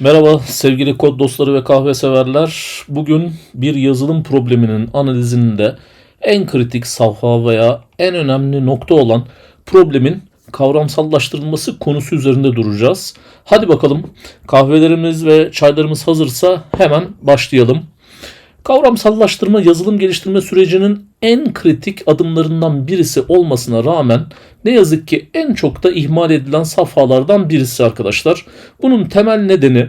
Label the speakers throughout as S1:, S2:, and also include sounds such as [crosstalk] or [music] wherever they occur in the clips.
S1: Merhaba sevgili kod dostları ve kahve severler. Bugün bir yazılım probleminin analizinde en kritik safha veya en önemli nokta olan problemin kavramsallaştırılması konusu üzerinde duracağız. Hadi bakalım kahvelerimiz ve çaylarımız hazırsa hemen başlayalım. Kavramsallaştırma yazılım geliştirme sürecinin en kritik adımlarından birisi olmasına rağmen ne yazık ki en çok da ihmal edilen safhalardan birisi arkadaşlar. Bunun temel nedeni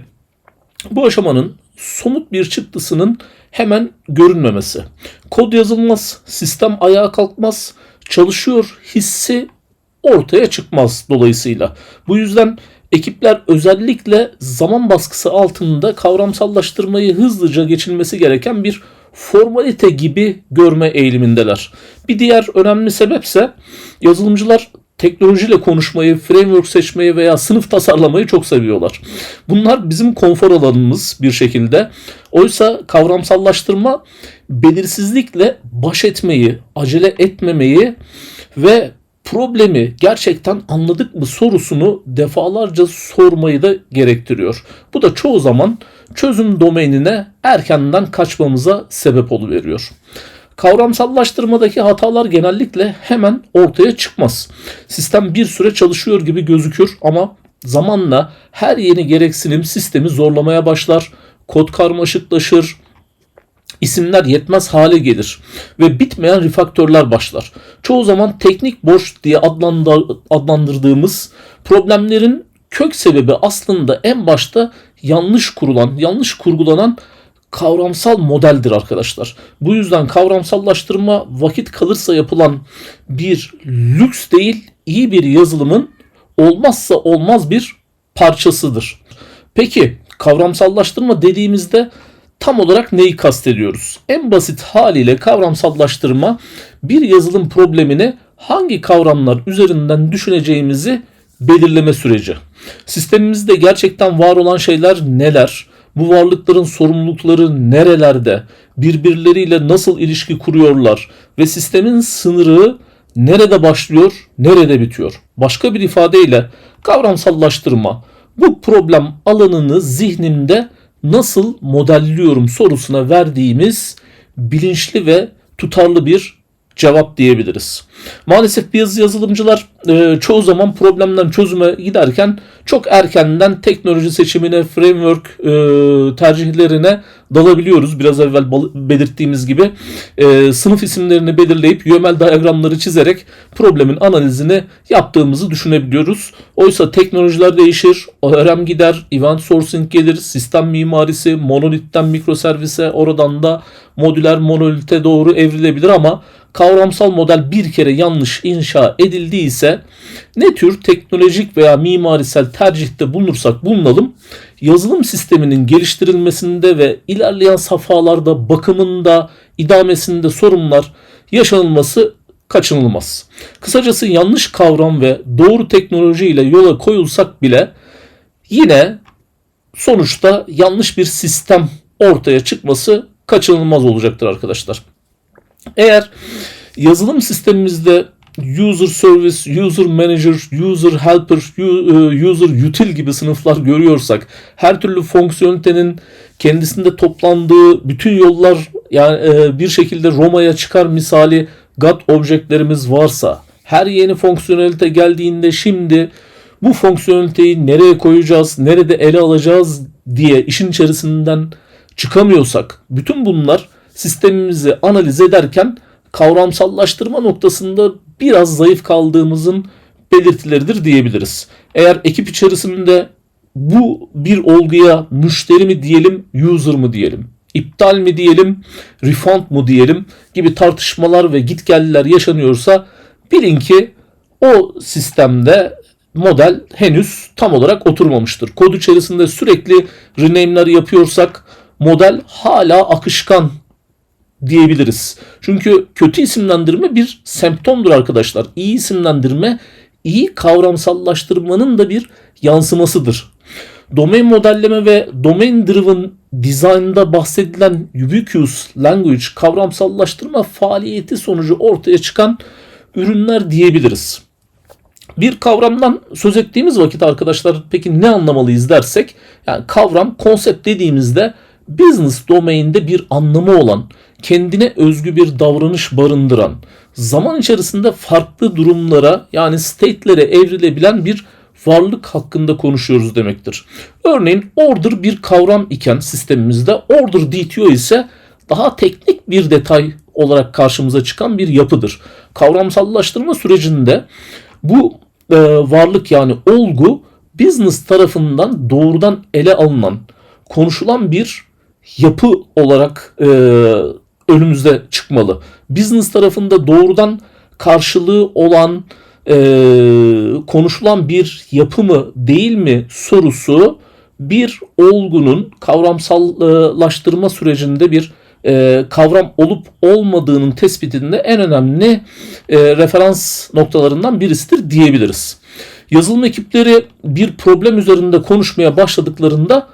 S1: bu aşamanın somut bir çıktısının hemen görünmemesi. Kod yazılmaz, sistem ayağa kalkmaz, çalışıyor hissi ortaya çıkmaz dolayısıyla. Bu yüzden ekipler özellikle zaman baskısı altında kavramsallaştırmayı hızlıca geçilmesi gereken bir formalite gibi görme eğilimindeler. Bir diğer önemli sebepse yazılımcılar teknolojiyle konuşmayı, framework seçmeyi veya sınıf tasarlamayı çok seviyorlar. Bunlar bizim konfor alanımız bir şekilde. Oysa kavramsallaştırma belirsizlikle baş etmeyi, acele etmemeyi ve problemi gerçekten anladık mı sorusunu defalarca sormayı da gerektiriyor. Bu da çoğu zaman çözüm domainine erkenden kaçmamıza sebep oluveriyor. Kavramsallaştırmadaki hatalar genellikle hemen ortaya çıkmaz. Sistem bir süre çalışıyor gibi gözükür ama zamanla her yeni gereksinim sistemi zorlamaya başlar, kod karmaşıklaşır, isimler yetmez hale gelir ve bitmeyen refaktörler başlar. Çoğu zaman teknik borç diye adlandırdığımız problemlerin kök sebebi aslında en başta yanlış kurulan, yanlış kurgulanan kavramsal modeldir arkadaşlar. Bu yüzden kavramsallaştırma vakit kalırsa yapılan bir lüks değil, iyi bir yazılımın olmazsa olmaz bir parçasıdır. Peki kavramsallaştırma dediğimizde tam olarak neyi kastediyoruz? En basit haliyle kavramsallaştırma bir yazılım problemini hangi kavramlar üzerinden düşüneceğimizi belirleme süreci. Sistemimizde gerçekten var olan şeyler neler? Bu varlıkların sorumlulukları nerelerde? Birbirleriyle nasıl ilişki kuruyorlar? Ve sistemin sınırı nerede başlıyor, nerede bitiyor? Başka bir ifadeyle kavramsallaştırma bu problem alanını zihnimde nasıl modelliyorum sorusuna verdiğimiz bilinçli ve tutarlı bir cevap diyebiliriz. Maalesef biz yazılımcılar e, çoğu zaman problemden çözüme giderken çok erkenden teknoloji seçimine, framework e, tercihlerine dalabiliyoruz. Biraz evvel belirttiğimiz gibi e, sınıf isimlerini belirleyip UML diyagramları çizerek problemin analizini yaptığımızı düşünebiliyoruz. Oysa teknolojiler değişir, ORM gider, event sourcing gelir, sistem mimarisi, monolitten mikroservise, oradan da modüler monolite doğru evrilebilir ama kavramsal model bir kere yanlış inşa edildiyse ne tür teknolojik veya mimarisel tercihte bulunursak bulunalım yazılım sisteminin geliştirilmesinde ve ilerleyen safhalarda bakımında, idamesinde sorunlar yaşanılması kaçınılmaz. Kısacası yanlış kavram ve doğru teknoloji ile yola koyulsak bile yine sonuçta yanlış bir sistem ortaya çıkması kaçınılmaz olacaktır arkadaşlar. Eğer yazılım sistemimizde user service, user manager, user helper, e, user util gibi sınıflar görüyorsak, her türlü fonksiyonelitenin kendisinde toplandığı bütün yollar yani e, bir şekilde Roma'ya çıkar misali God objektlerimiz varsa, her yeni fonksiyonelite geldiğinde şimdi bu fonksiyoneliteyi nereye koyacağız, nerede ele alacağız diye işin içerisinden çıkamıyorsak, bütün bunlar sistemimizi analiz ederken kavramsallaştırma noktasında biraz zayıf kaldığımızın belirtileridir diyebiliriz. Eğer ekip içerisinde bu bir olguya müşteri mi diyelim, user mı diyelim, iptal mi diyelim, refund mu diyelim gibi tartışmalar ve gitgelliler yaşanıyorsa bilin ki o sistemde model henüz tam olarak oturmamıştır. Kod içerisinde sürekli rename'ler yapıyorsak model hala akışkan diyebiliriz. Çünkü kötü isimlendirme bir semptomdur arkadaşlar. İyi isimlendirme iyi kavramsallaştırmanın da bir yansımasıdır. Domain modelleme ve domain driven design'da bahsedilen ubiquitous language kavramsallaştırma faaliyeti sonucu ortaya çıkan ürünler diyebiliriz. Bir kavramdan söz ettiğimiz vakit arkadaşlar peki ne anlamalıyız dersek yani kavram konsept dediğimizde business domainde bir anlamı olan, kendine özgü bir davranış barındıran, zaman içerisinde farklı durumlara yani state'lere evrilebilen bir varlık hakkında konuşuyoruz demektir. Örneğin order bir kavram iken sistemimizde order DTO ise daha teknik bir detay olarak karşımıza çıkan bir yapıdır. Kavramsallaştırma sürecinde bu e, varlık yani olgu business tarafından doğrudan ele alınan, konuşulan bir yapı olarak e, önümüzde çıkmalı. Business tarafında doğrudan karşılığı olan e, konuşulan bir yapı mı değil mi sorusu bir olgunun kavramsallaştırma sürecinde bir e, kavram olup olmadığının tespitinde en önemli e, referans noktalarından birisidir diyebiliriz. Yazılım ekipleri bir problem üzerinde konuşmaya başladıklarında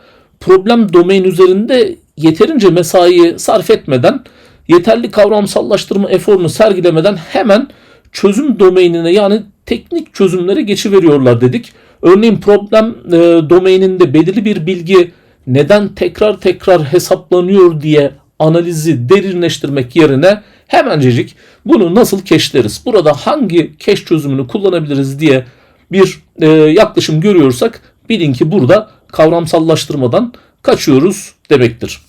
S1: problem domain üzerinde yeterince mesai sarf etmeden yeterli kavramsallaştırma eforunu sergilemeden hemen çözüm domainine yani teknik çözümlere geçiveriyorlar dedik. Örneğin problem e, domaininde belirli bir bilgi neden tekrar tekrar hesaplanıyor diye analizi derinleştirmek yerine hemencecik bunu nasıl keşleriz? Burada hangi keş çözümünü kullanabiliriz diye bir e, yaklaşım görüyorsak bilin ki burada kavramsallaştırmadan kaçıyoruz demektir.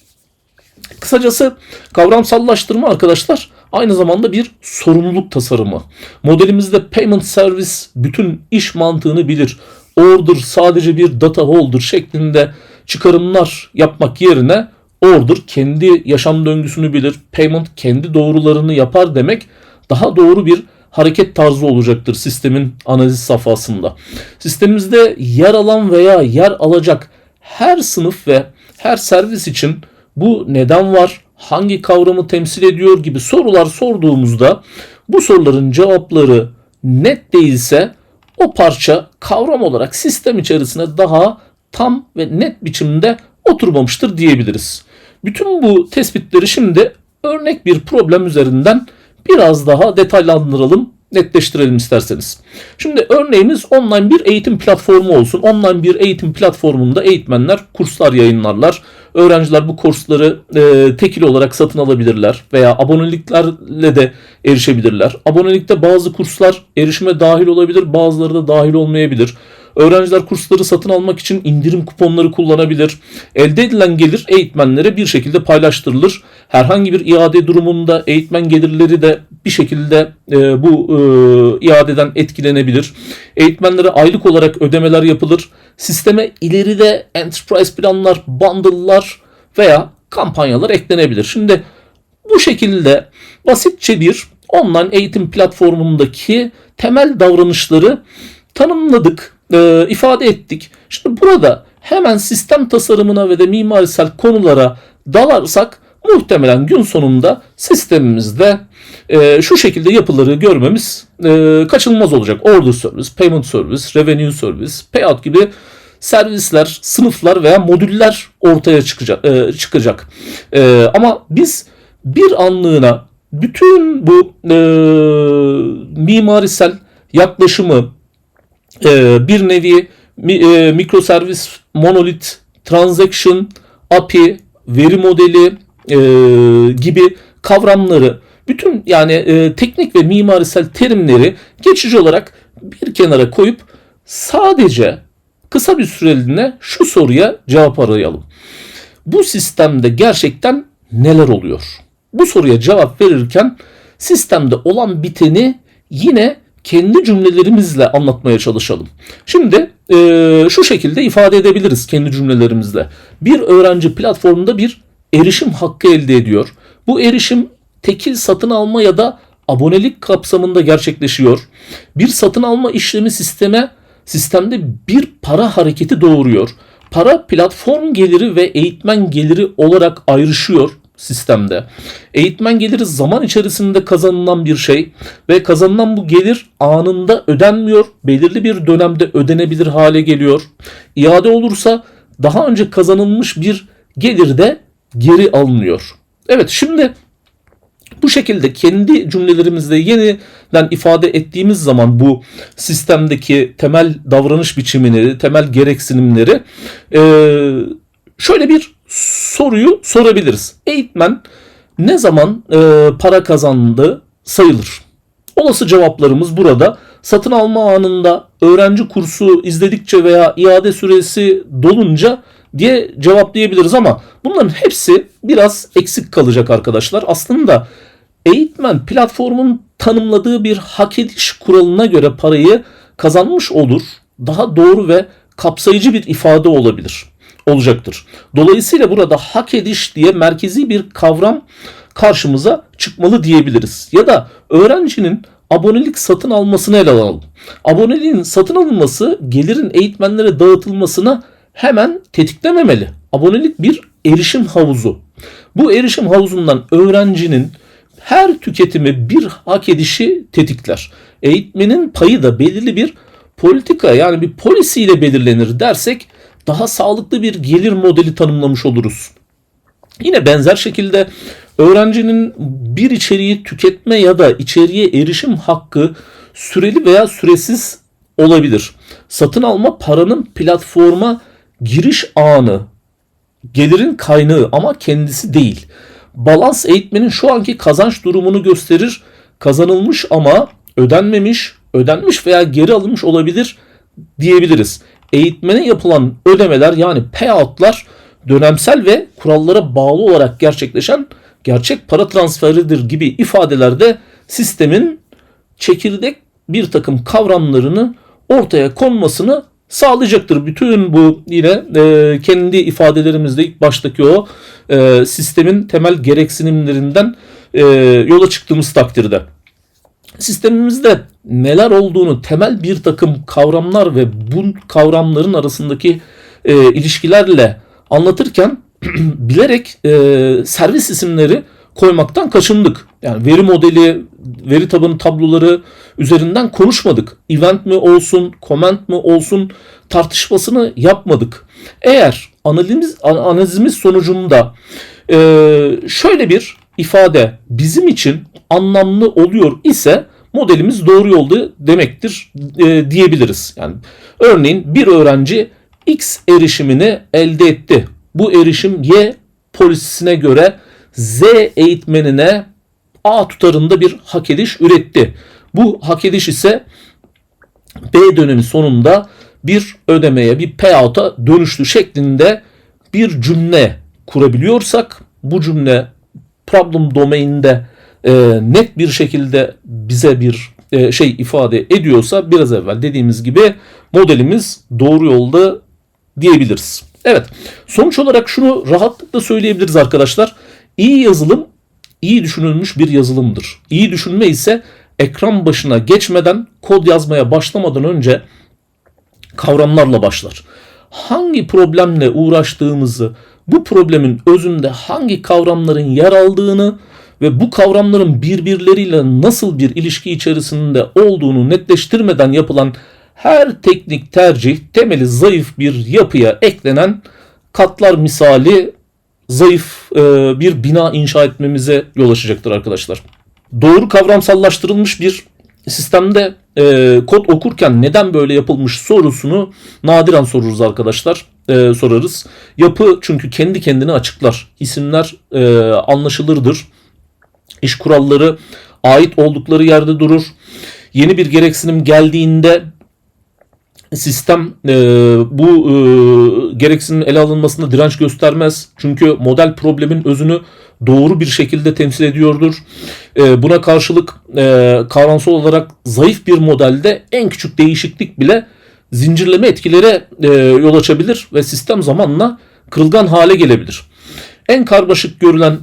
S1: Kısacası kavramsallaştırma arkadaşlar aynı zamanda bir sorumluluk tasarımı. Modelimizde payment service bütün iş mantığını bilir. Order sadece bir data holder şeklinde çıkarımlar yapmak yerine order kendi yaşam döngüsünü bilir. Payment kendi doğrularını yapar demek daha doğru bir hareket tarzı olacaktır sistemin analiz safhasında. Sistemimizde yer alan veya yer alacak her sınıf ve her servis için bu neden var, hangi kavramı temsil ediyor gibi sorular sorduğumuzda bu soruların cevapları net değilse o parça kavram olarak sistem içerisine daha tam ve net biçimde oturmamıştır diyebiliriz. Bütün bu tespitleri şimdi örnek bir problem üzerinden biraz daha detaylandıralım, netleştirelim isterseniz. Şimdi örneğimiz online bir eğitim platformu olsun. Online bir eğitim platformunda eğitmenler kurslar yayınlarlar. Öğrenciler bu kursları e, tekil olarak satın alabilirler veya aboneliklerle de erişebilirler. Abonelikte bazı kurslar erişime dahil olabilir, bazıları da dahil olmayabilir. Öğrenciler kursları satın almak için indirim kuponları kullanabilir. Elde edilen gelir eğitmenlere bir şekilde paylaştırılır. Herhangi bir iade durumunda eğitmen gelirleri de bir şekilde e, bu e, iadeden etkilenebilir. Eğitmenlere aylık olarak ödemeler yapılır. Sisteme ileride enterprise planlar, bundle'lar veya kampanyalar eklenebilir. Şimdi bu şekilde basitçe bir online eğitim platformundaki temel davranışları tanımladık, e, ifade ettik. Şimdi burada hemen sistem tasarımına ve de mimarisel konulara dalarsak muhtemelen gün sonunda sistemimizde e, şu şekilde yapıları görmemiz e, kaçınılmaz olacak. Order service, payment service, revenue service, payout gibi servisler, sınıflar veya modüller ortaya çıkacak. E, çıkacak. E, ama biz bir anlığına bütün bu e, mimarisel yaklaşımı e, bir nevi mi, e, mikroservis, monolit, transaction, API, veri modeli e, gibi kavramları bütün yani e, teknik ve mimarisel terimleri geçici olarak bir kenara koyup sadece kısa bir süreliğine şu soruya cevap arayalım. Bu sistemde gerçekten neler oluyor? Bu soruya cevap verirken sistemde olan biteni yine kendi cümlelerimizle anlatmaya çalışalım. Şimdi e, şu şekilde ifade edebiliriz kendi cümlelerimizle. Bir öğrenci platformunda bir erişim hakkı elde ediyor. Bu erişim tekil satın alma ya da abonelik kapsamında gerçekleşiyor. Bir satın alma işlemi sisteme sistemde bir para hareketi doğuruyor. Para platform geliri ve eğitmen geliri olarak ayrışıyor sistemde. Eğitmen geliri zaman içerisinde kazanılan bir şey ve kazanılan bu gelir anında ödenmiyor. Belirli bir dönemde ödenebilir hale geliyor. İade olursa daha önce kazanılmış bir gelir de geri alınıyor. Evet şimdi Bu şekilde kendi cümlelerimizde yeniden ifade ettiğimiz zaman bu sistemdeki temel davranış biçimini, temel gereksinimleri şöyle bir soruyu sorabiliriz. Eğitmen ne zaman e, para kazandı sayılır? Olası cevaplarımız burada. Satın alma anında öğrenci kursu izledikçe veya iade süresi dolunca diye cevaplayabiliriz ama bunların hepsi biraz eksik kalacak arkadaşlar. Aslında eğitmen platformun tanımladığı bir hak ediş kuralına göre parayı kazanmış olur. Daha doğru ve kapsayıcı bir ifade olabilir olacaktır. Dolayısıyla burada hak ediş diye merkezi bir kavram karşımıza çıkmalı diyebiliriz. Ya da öğrencinin abonelik satın almasını ele alalım. Aboneliğin satın alınması gelirin eğitmenlere dağıtılmasına hemen tetiklememeli. Abonelik bir erişim havuzu. Bu erişim havuzundan öğrencinin her tüketimi bir hak edişi tetikler. Eğitmenin payı da belirli bir politika yani bir polisiyle belirlenir dersek daha sağlıklı bir gelir modeli tanımlamış oluruz. Yine benzer şekilde öğrencinin bir içeriği tüketme ya da içeriğe erişim hakkı süreli veya süresiz olabilir. Satın alma paranın platforma giriş anı, gelirin kaynağı ama kendisi değil. Balans eğitmenin şu anki kazanç durumunu gösterir. Kazanılmış ama ödenmemiş, ödenmiş veya geri alınmış olabilir diyebiliriz. Eğitmene yapılan ödemeler yani payoutlar dönemsel ve kurallara bağlı olarak gerçekleşen gerçek para transferidir gibi ifadelerde sistemin çekirdek bir takım kavramlarını ortaya konmasını sağlayacaktır. Bütün bu yine e, kendi ifadelerimizde ilk baştaki o e, sistemin temel gereksinimlerinden e, yola çıktığımız takdirde. Sistemimizde neler olduğunu temel bir takım kavramlar ve bu kavramların arasındaki e, ilişkilerle anlatırken [clears throat] bilerek e, servis isimleri koymaktan kaçındık. Yani veri modeli, veri tabanı tabloları üzerinden konuşmadık. Event mi olsun, comment mi olsun tartışmasını yapmadık. Eğer analizimiz, analizimiz sonucunda e, şöyle bir ifade bizim için anlamlı oluyor ise modelimiz doğru yolda demektir e, diyebiliriz. Yani örneğin bir öğrenci X erişimini elde etti. Bu erişim Y polisine göre Z eğitmenine A tutarında bir hak ediş üretti. Bu hak ediş ise B dönemi sonunda bir ödemeye, bir payout'a dönüştü şeklinde bir cümle kurabiliyorsak bu cümle problem domaininde e, net bir şekilde bize bir e, şey ifade ediyorsa biraz evvel dediğimiz gibi modelimiz doğru yolda diyebiliriz. Evet sonuç olarak şunu rahatlıkla söyleyebiliriz arkadaşlar. İyi yazılım iyi düşünülmüş bir yazılımdır. İyi düşünme ise ekran başına geçmeden kod yazmaya başlamadan önce kavramlarla başlar. Hangi problemle uğraştığımızı, bu problemin özünde hangi kavramların yer aldığını ve bu kavramların birbirleriyle nasıl bir ilişki içerisinde olduğunu netleştirmeden yapılan her teknik tercih temeli zayıf bir yapıya eklenen katlar misali zayıf e, bir bina inşa etmemize yol açacaktır arkadaşlar. Doğru kavramsallaştırılmış bir sistemde e, kod okurken neden böyle yapılmış sorusunu nadiren soruruz arkadaşlar. E, sorarız. Yapı çünkü kendi kendini açıklar. İsimler e, anlaşılırdır. İş kuralları ait oldukları yerde durur. Yeni bir gereksinim geldiğinde sistem e, bu e, gereksinimin ele alınmasında direnç göstermez. Çünkü model problemin özünü doğru bir şekilde temsil ediyordur. E, buna karşılık e, kavramsal olarak zayıf bir modelde en küçük değişiklik bile zincirleme etkilere e, yol açabilir ve sistem zamanla kırılgan hale gelebilir. En karmaşık görülen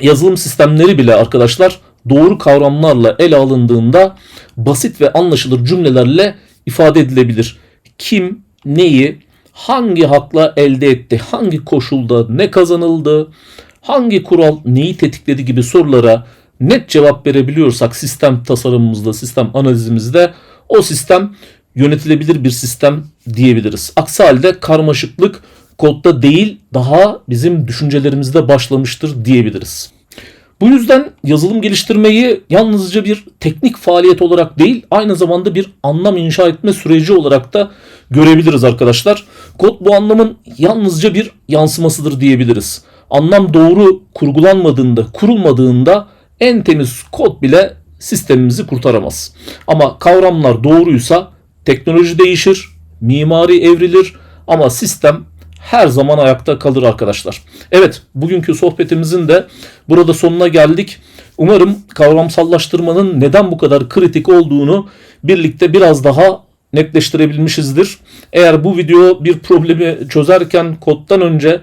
S1: yazılım sistemleri bile arkadaşlar doğru kavramlarla ele alındığında basit ve anlaşılır cümlelerle ifade edilebilir. Kim neyi hangi hakla elde etti, hangi koşulda ne kazanıldı, hangi kural neyi tetikledi gibi sorulara net cevap verebiliyorsak sistem tasarımımızda, sistem analizimizde o sistem yönetilebilir bir sistem diyebiliriz. Aksi halde karmaşıklık kodda değil daha bizim düşüncelerimizde başlamıştır diyebiliriz. Bu yüzden yazılım geliştirmeyi yalnızca bir teknik faaliyet olarak değil, aynı zamanda bir anlam inşa etme süreci olarak da görebiliriz arkadaşlar. Kod bu anlamın yalnızca bir yansımasıdır diyebiliriz. Anlam doğru kurgulanmadığında, kurulmadığında en temiz kod bile sistemimizi kurtaramaz. Ama kavramlar doğruysa teknoloji değişir, mimari evrilir ama sistem her zaman ayakta kalır arkadaşlar. Evet, bugünkü sohbetimizin de burada sonuna geldik. Umarım kavramsallaştırmanın neden bu kadar kritik olduğunu birlikte biraz daha netleştirebilmişizdir. Eğer bu video bir problemi çözerken koddan önce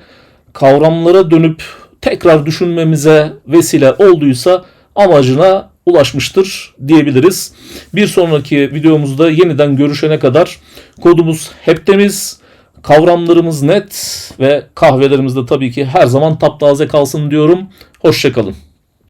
S1: kavramlara dönüp tekrar düşünmemize vesile olduysa amacına ulaşmıştır diyebiliriz. Bir sonraki videomuzda yeniden görüşene kadar kodumuz hep temiz, kavramlarımız net ve kahvelerimiz de tabii ki her zaman taptaze kalsın diyorum. Hoşçakalın.